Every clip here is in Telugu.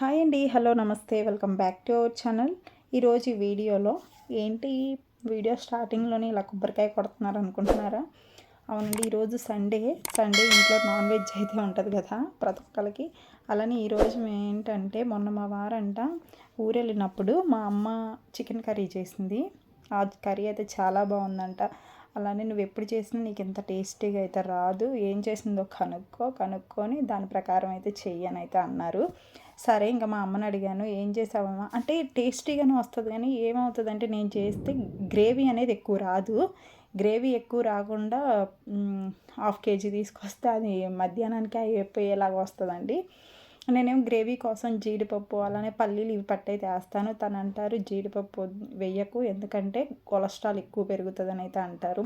హాయ్ అండి హలో నమస్తే welcome back to our channel. ఈరోజు వీడియోలో ఏంటి వీడియో స్టార్టింగ్లోనే ఇలా కొబ్బరికాయ కొడుతున్నారు అనుకుంటున్నారా? అవునండి ఈరోజు సండే. సండే ఇంట్లో నాన్ వెజ్ అయితే ఉంటుంది కదా ప్రతి ఒక్కరికి అలానే ఈరోజు ఏంటంటే మొన్న మా వారంట ఊరెళ్ళినప్పుడు మా అమ్మ చికెన్ కర్రీ చేసింది. ఆ కర్రీ అయితే చాలా బాగుందంట. అలానే నువ్వు ఎప్పుడు చేసినా నీకు ఎంత టేస్టీగా అయితే రాదు. ఏం చేసిందో కనుక్కో కనుక్కొని దాని ప్రకారం అయితే చెయ్యని అయితే అన్నారు. సరే ఇంకా మా అమ్మని అడిగాను ఏం చేసావమ్మా? అంటే టేస్టీగానే వస్తుంది కానీ ఏమవుతుంది అంటే నేను చేస్తే గ్రేవీ అనేది ఎక్కువ రాదు. గ్రేవీ ఎక్కువ రాకుండా హాఫ్ కేజీ తీసుకొస్తే అది మధ్యాహ్నానికి అయిపోయేలాగా వస్తుందండి. నేనేం గ్రేవీ కోసం జీడిపప్పు అలానే పల్లీలు ఇవి పట్టయితే వేస్తాను తను అంటారు జీడిపప్పు వేయకు ఎందుకంటే కొలెస్ట్రాల్ ఎక్కువ పెరుగుతుందని అయితే అంటారు.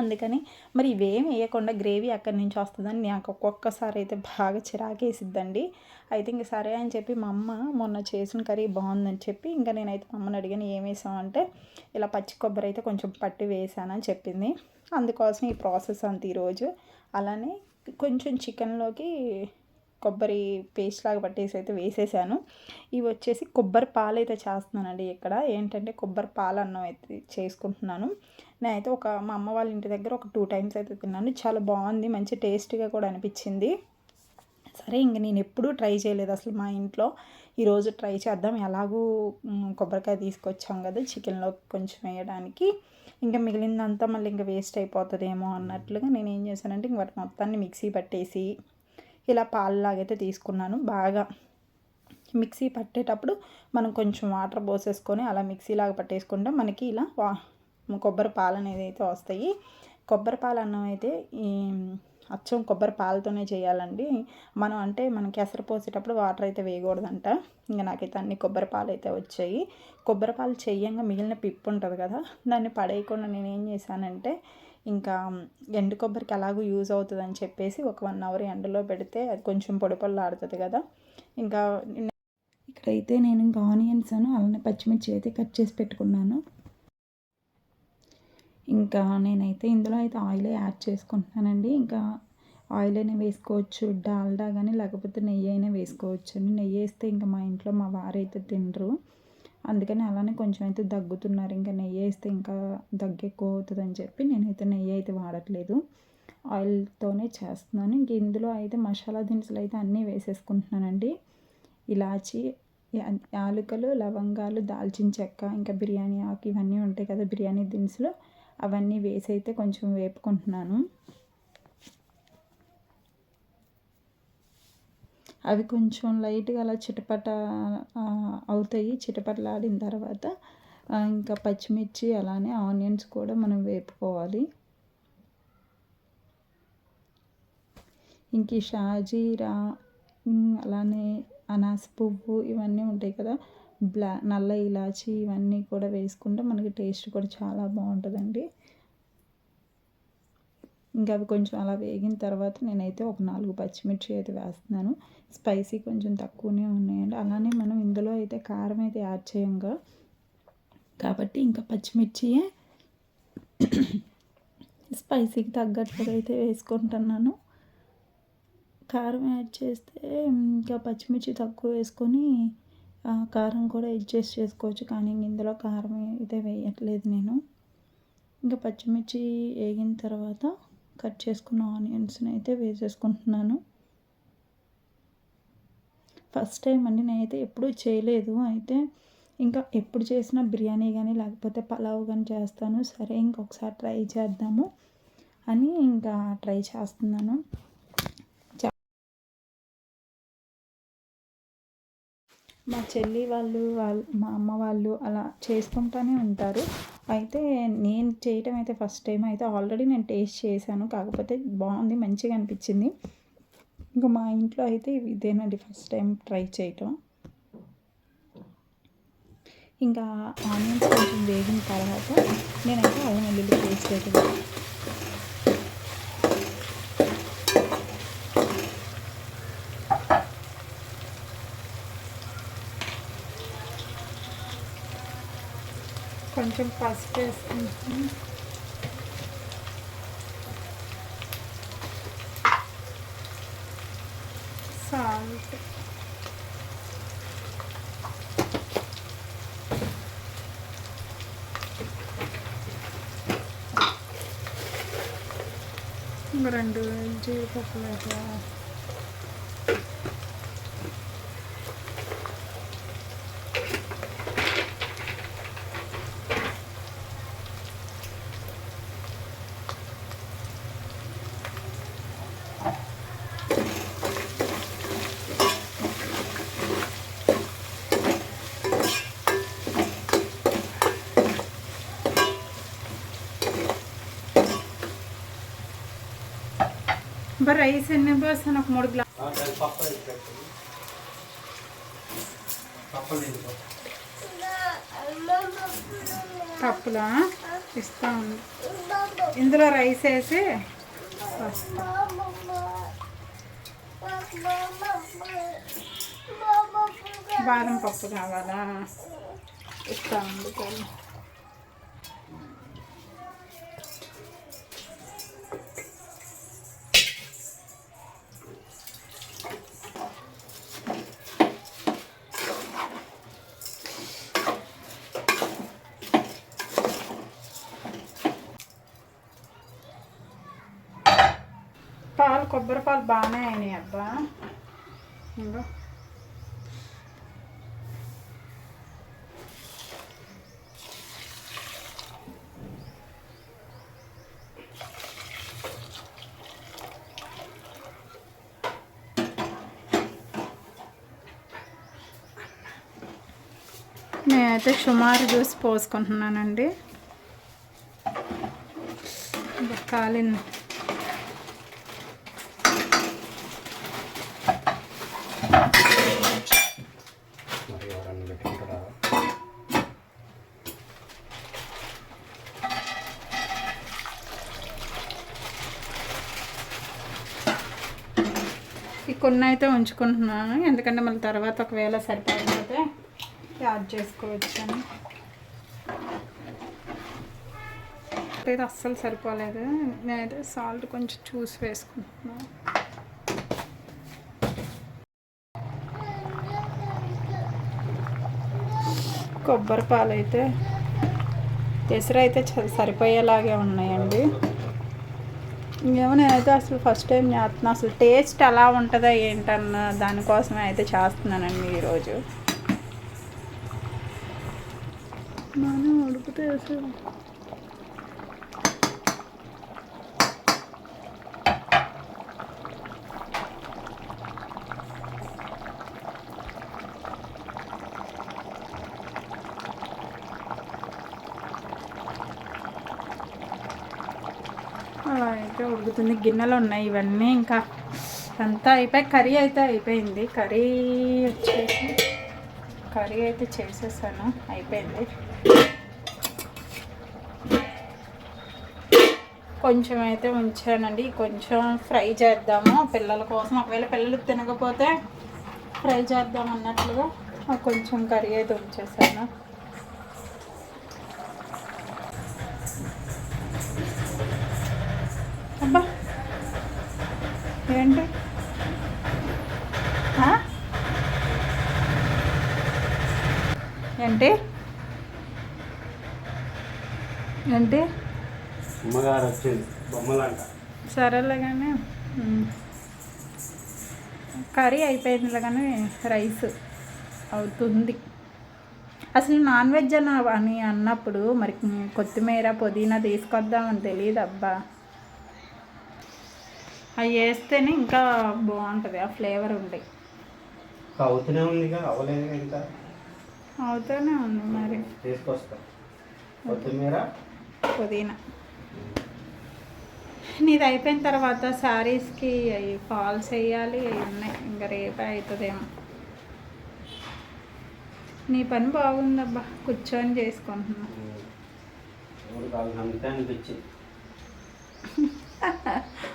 అందుకని మరి ఇవేం వేయకుండా గ్రేవీ అక్కడి నుంచి వస్తుందని నాకు ఒక్కొక్కసారి అయితే బాగా చిరాకేసిద్దండి. అయితే ఇంక సరే అని చెప్పి మా అమ్మ మొన్న చేసిన కర్రీ బాగుందని చెప్పి ఇంకా నేనైతే మా అమ్మని అడిగాను ఏం వేసామంటే ఇలా పచ్చి కొబ్బరి అయితే కొంచెం పట్టి వేసానని చెప్పింది. అందుకోసం ఈ ప్రాసెస్ అంత ఈరోజు. అలానే కొంచెం చికెన్లోకి కొబ్బరి పేస్ట్ లాగా పట్టేసి అయితే వేసేసాను. ఇవి వచ్చేసి కొబ్బరి పాలు అయితే చేస్తున్నానండి ఇక్కడ. ఏంటంటే కొబ్బరి పాలు అన్నం అయితే చేసుకుంటున్నాను. నేనైతే ఒక మా అమ్మ వాళ్ళ ఇంటి దగ్గర ఒక టూ టైమ్స్ అయితే తిన్నాను. చాలా బాగుంది. మంచి టేస్ట్గా కూడా అనిపించింది. సరే ఇంక నేను ఎప్పుడూ ట్రై చేయలేదు. అసలు మా ఇంట్లో ఈరోజు ట్రై చేద్దాం. ఎలాగూ కొబ్బరికాయ తీసుకొచ్చాం కదా చికెన్లో కొంచెం వేయడానికి. ఇంకా మిగిలిందంతా మళ్ళీ ఇంకా వేస్ట్ అయిపోతుందేమో అన్నట్లుగా నేను ఏం చేశానంటే ఇంక వాటి మొత్తాన్ని మిక్సీ పట్టేసి ఇలా పాలలాగైతే తీసుకున్నాను బాగా మిక్సీ పట్టేటప్పుడు మనం కొంచెం వాటర్ పోసేసుకొని అలా మిక్సీలాగా పట్టేసుకుంటే మనకి ఇలా వా కొబ్బరి పాలు అనేది అయితే వస్తాయి. కొబ్బరి పాలు అన్నం అయితే ఈ అచ్చం కొబ్బరి పాలతోనే చేయాలండి. మనం అంటే మనం కేసరి పోసేటప్పుడు వాటర్ అయితే వేయకూడదంట. ఇంకా నాకైతే అన్ని కొబ్బరి పాలు అయితే వచ్చాయి. కొబ్బరి పాలు చేయంగా మిగిలిన పిప్పు ఉంటుంది కదా దాన్ని పడేయకుండా నేను ఏం చేశానంటే ఇంకా ఎండు కొబ్బరికి ఎలాగో యూజ్ అవుతుంది అని చెప్పేసి ఒక వన్ అవర్ ఎండలో పెడితే అది కొంచెం పొడి ఆడుతుంది కదా. ఇంకా ఇక్కడైతే నేను ఇంకా ఆనియన్స్ అను అలానే పచ్చిమిర్చి అయితే కట్ చేసి పెట్టుకున్నాను. ఇంకా నేనైతే ఇందులో అయితే ఆయిలే యాడ్ చేసుకుంటున్నానండి. ఇంకా ఆయిల్ అయినా వేసుకోవచ్చు డాల్డా కానీ లేకపోతే నెయ్యి అయినా వేసుకోవచ్చు నెయ్యి వేస్తే ఇంకా మా ఇంట్లో మా వారైతే తినరు. అందుకని అలానే కొంచెం అయితే దగ్గుతున్నారు. ఇంకా నెయ్యి వేస్తే ఇంకా దగ్గు ఎక్కువ అవుతుంది అని చెప్పి నేనైతే నెయ్యి అయితే వాడట్లేదు. ఆయిల్తోనే చేస్తున్నాను. ఇంక ఇందులో అయితే మసాలా దినుసులు అయితే అన్నీ వేసేసుకుంటున్నానండి. ఇలాచి యాలకులు లవంగాలు దాల్చిన చెక్క ఇంకా బిర్యానీ ఆకు ఇవన్నీ ఉంటాయి కదా బిర్యానీ దినుసులు అవన్నీ వేసి అయితే కొంచెం వేపుకుంటున్నాను. అవి కొంచెం లైట్గా అలా చిటపట అవుతాయి. చిటపటలాడిన తర్వాత ఇంకా పచ్చిమిర్చి అలానే ఆనియన్స్ కూడా మనం వేపుకోవాలి. ఇంక షాజీరా అలానే అనాస పువ్వు ఇవన్నీ ఉంటాయి కదా బ్లా నల్ల ఇలాచి ఇవన్నీ కూడా వేసుకుంటే మనకి టేస్ట్ కూడా చాలా బాగుంటుందండి. ఇంకా అవి కొంచెం అలా వేగిన తర్వాత నేనైతే ఒక నాలుగు పచ్చిమిర్చి అయితే వేస్తున్నాను. స్పైసీ కొంచెం తక్కువనే ఉన్నాయండి. అలానే మనం ఇందులో అయితే కారం అయితే యాడ్ చేయంగా కాబట్టి ఇంకా పచ్చిమిర్చియే స్పైసీకి తగ్గట్టుగా అయితే వేసుకుంటున్నాను. కారం యాడ్ చేస్తే ఇంకా పచ్చిమిర్చి తక్కువ వేసుకొని కారం కూడా అడ్జస్ట్ చేసుకోవచ్చు. కానీ ఇందులో కారం అయితే వేయట్లేదు నేను. ఇంకా పచ్చిమిర్చి వేగిన తర్వాత కట్ చేసుకున్న ఆనియన్స్ని అయితే వేసేసుకుంటున్నాను. ఫస్ట్ టైం అండి నేనైతే ఎప్పుడూ చేయలేదు. అయితే ఇంకా ఎప్పుడు చేసినా బిర్యానీ కానీ లేకపోతే పలావ్ కానీ చేస్తాను. సరే ఇంకొకసారి ట్రై చేద్దాము అని ఇంకా ట్రై చేస్తున్నాను. మా చెల్లి వాళ్ళు వాళ్ళు మా అమ్మ వాళ్ళు అలా చేసుకుంటూనే ఉంటారు. అయితే నేను చేయటం అయితే ఫస్ట్ టైం. అయితే ఆల్రెడీ నేను టేస్ట్ చేశాను. కాకపోతే బాగుంది మంచిగా అనిపించింది. ఇంకా మా ఇంట్లో అయితే ఇదేనండి ఫస్ట్ టైం ట్రై చేయటం. ఇంకా ఆనియన్స్ కొంచెం వేగిన తర్వాత నేనైతే అల్లం వెల్లుల్లి పేస్ట్ అయితే కొంచెం పసుపు వేసుకుంటాను సాల్ట్ రెండు జీడిపప్పులు రైస్ ఎన్ని పోస్తాను ఒక మూడు గ్లాస్ పప్పలు ఇస్తా ఉంది. ఇందులో రైస్ వేసి వస్తా. బాదం పప్పు కావాలా? ఇస్తా ఉంది. పాలు కొబ్బరి పాలు బాగానే అయినాయి అబ్బా. ఇంకో నేనైతే సుమారు జ్యూస్ పోసుకుంటున్నానండి. ఇంకా కాలింది మరి ఎవరన్నా పెట్టుకుంటారా ఈ కొన్ని అయితే ఉంచుకుంటున్నాను. ఎందుకంటే మళ్ళీ తర్వాత ఒకవేళ సరిపోకపోతే యాడ్ చేసుకోవచ్చాను. అయితే అస్సలు సరిపోలేదు. నేనైతే సాల్ట్ కొంచెం చూసి వేసుకుంటున్నాను. కొబ్బరి పాలు అయితే ఎసురు అయితే చ- సరిపోయేలాగే ఉన్నాయండి. ఇంకేమో నేనైతే అసలు ఫస్ట్ టైం చేస్తున్నా. అసలు టేస్ట్ ఎలా ఉంటుందా ఏంటన్న దానికోసమే అయితే చేస్తున్నానండి ఈరోజు. మనం ఉడుకుతే అయితే ఉడుకుతుంది. గిన్నెలు ఉన్నాయి ఇవన్నీ ఇంకా. అంతా అయిపోయి కర్రీ అయితే అయిపోయింది. కర్రీ వచ్చేసి కర్రీ అయితే చేసేసాను. అయిపోయింది. కొంచెం అయితే ఉంచానండి. కొంచెం ఫ్రై చేద్దాము. పిల్లల కోసం ఒకవేళ పిల్లలు తినకపోతే ఫ్రై చేద్దాం అన్నట్లుగా కొంచెం కర్రీ అయితే ఉంచేసాను. ఏంటి? ఏంటి? ఏంటి? అమ్మగారు వచ్చింది బొమ్మలంట. సరేలే కానీ. కర్రీ అయిపోయిందిలే కానీ రైస్ అవుతుంది. అసలు నాన్ వెజ్ అని అన్నప్పుడు మరి కొత్తిమీర పుదీనా తీసుకొద్దామని తెలియదు అబ్బా అవి వేస్తేనే ఇంకా బాగుంటుంది ఆ ఫ్లేవర్ ఉండి అవుతూనే ఉందిగా అవ్వలేదు ఇంకా అవుతూనే ఉంది మరి. తీసుకొస్తా. కొత్తిమీర. పుదీనా. నీది అయిపోయిన తర్వాత శారీస్కి అవి ఫాల్స్ వేయాలి అవి ఉన్నాయి. ఇంకా రేపే అవుతుందేమో. నీ పని బాగుందబ్బా కూర్చొని చేసుకుంటున్నా. అంతే అనిపించింది.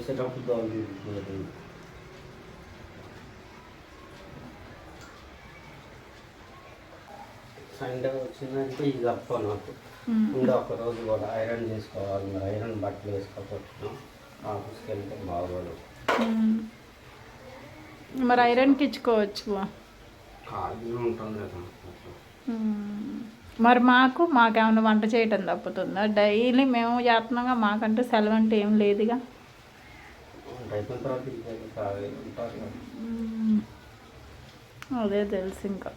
చేసేటప్పుడు బాగుంది సండే వచ్చిందంటే ఇది తప్ప నాకు. ఉండే ఒక రోజు కూడా ఐరన్ చేసుకోవాలి మరి ఐరన్ బట్టలు వేసుకోకపోతున్నాం. ఆఫీస్కి వెళ్తే బాగోదు. మరి ఐరన్కి ఇచ్చుకోవచ్చు ఉంటుంది కదా. మరి మాకు మాకేమైనా వంట చేయటం తప్పుతుందా? డైలీ మేము చేస్తున్నాగా మాకంటూ సెలవు అంటే ఏం లేదుగా అయిపోయిన తర్వాత ఇంకేదో కావాలి ఉంటారు కదా. అదే తెలుసు ఇంకా.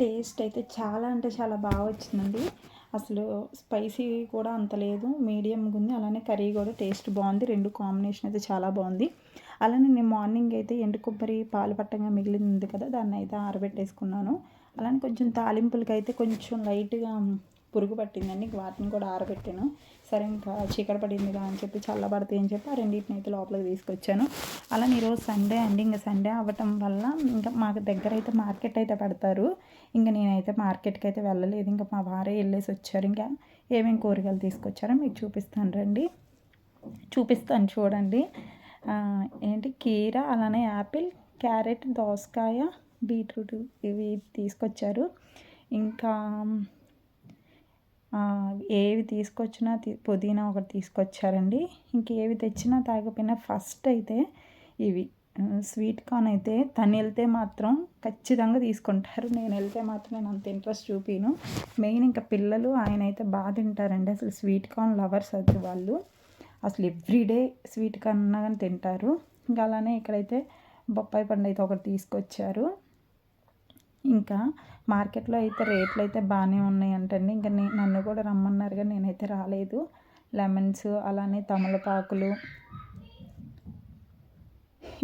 టేస్ట్ అయితే చాలా అంటే చాలా బాగా వచ్చిందండి. అసలు స్పైసీ కూడా అంత లేదు. మీడియంగా ఉంది. అలానే కర్రీ కూడా టేస్ట్ బాగుంది. రెండు కాంబినేషన్ అయితే చాలా బాగుంది. అలానే నేను మార్నింగ్ అయితే ఎండు కొబ్బరి పాలు పట్టంగా మిగిలింది కదా దాన్ని అయితే ఆరబెట్టేసుకున్నాను. అలానే కొంచెం తాలింపులకి అయితే కొంచెం లైట్గా పురుగు పట్టిందండి వాటిని కూడా ఆరబెట్టాను. సరే ఇంకా చీకటి పడిందిగా అని చెప్పి చల్లబడతాయి అని చెప్పి ఆ రెండింటిని అయితే లోపలికి తీసుకొచ్చాను. అలా ఈరోజు సండే అండి. ఇంకా సండే అవ్వటం వల్ల ఇంకా మాకు దగ్గర అయితే మార్కెట్ అయితే పెడతారు. ఇంకా నేనైతే మార్కెట్కి అయితే వెళ్ళలేదు. ఇంకా మా వారే వెళ్ళేసి వచ్చారు. ఇంకా ఏమేమి కూరగాయలు తీసుకొచ్చారో మీకు చూపిస్తాను రండి. చూపిస్తాను చూడండి. ఏంటి? కీర అలానే యాపిల్ క్యారెట్ దోసకాయ బీట్రూట్ ఇవి తీసుకొచ్చారు. ఇంకా ఏవి తీసుకొచ్చినా పుదీనా ఒకటి తీసుకొచ్చారండి. ఇంకేవి తెచ్చినా తాగపోయినా ఫస్ట్ అయితే ఇవి స్వీట్ కార్న్ అయితే తను వెళ్తే మాత్రం ఖచ్చితంగా తీసుకుంటారు. నేను వెళ్తే మాత్రం నేను అంత ఇంట్రెస్ట్ చూపిను మెయిన్ ఇంకా పిల్లలు ఆయన అయితే బాగా తింటారండి అసలు స్వీట్ కార్న్ లవర్స్ అది వాళ్ళు. అసలు ఎవ్రీడే స్వీట్ కార్న్ అన్నా కానీ తింటారు. ఇంకా అలానే ఇక్కడైతే బొప్పాయి పండు అయితే ఒకటి తీసుకొచ్చారు. ఇంకా మార్కెట్లో అయితే రేట్లు అయితే బాగానే ఉన్నాయంటండి. ఇంకా నేను నన్ను కూడా రమ్మన్నారు కానీ నేనైతే రాలేదు. లెమన్స్ అలానే తమలపాకులు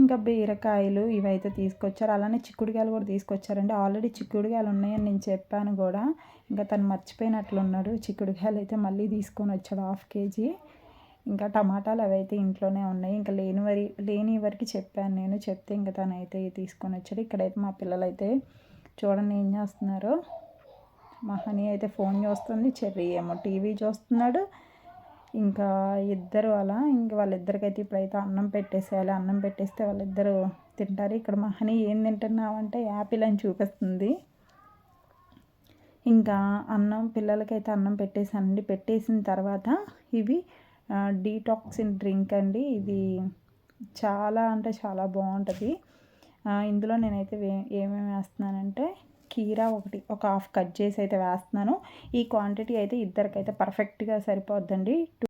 ఇంకా బీరకాయలు ఇవైతే తీసుకొచ్చారు. అలానే చిక్కుడుకాయలు కూడా తీసుకొచ్చారండి. ఆల్రెడీ చిక్కుడుకాయలు ఉన్నాయని నేను చెప్పాను కూడా. ఇంకా తను మర్చిపోయినట్లున్నాడు. చిక్కుడుకాయలు అయితే మళ్ళీ తీసుకొని వచ్చాడు హాఫ్ కేజీ. ఇంకా టమాటాలు అవి అయితే ఇంట్లోనే ఉన్నాయి. ఇంకా లేని వరి లేని వరకు చెప్పాను నేను. చెప్తే ఇంకా తను అయితే తీసుకొని వచ్చాడు. ఇక్కడైతే మా పిల్లలైతే చూడండి ఏం చేస్తున్నారు. మా హనీ అయితే ఫోన్ చూస్తుంది చెర్రీ ఏమో టీవీ చూస్తున్నాడు. ఇంకా ఇద్దరు అలా ఇంక వాళ్ళిద్దరికైతే ఇప్పుడైతే అన్నం పెట్టేసేయాలి. అన్నం పెట్టేస్తే వాళ్ళిద్దరు తింటారు. ఇక్కడ మా హనీ ఏం తింటున్నావంటే యాపిల్ అని చూపిస్తుంది. ఇంకా అన్నం పిల్లలకైతే అన్నం పెట్టేసానండి పెట్టేసిన తర్వాత ఇవి డీటాక్సిన్ డ్రింక్ అండి. ఇది చాలా అంటే చాలా బాగుంటుంది. ఇందులో నేనైతే వే- ఏమేమి వేస్తున్నానంటే కీరా ఒకటి ఒక హాఫ్ కట్ చేసి అయితే వేస్తున్నాను. ఈ క్వాంటిటీ అయితే ఇద్దరికైతే పర్ఫెక్ట్గా సరిపోద్దండి.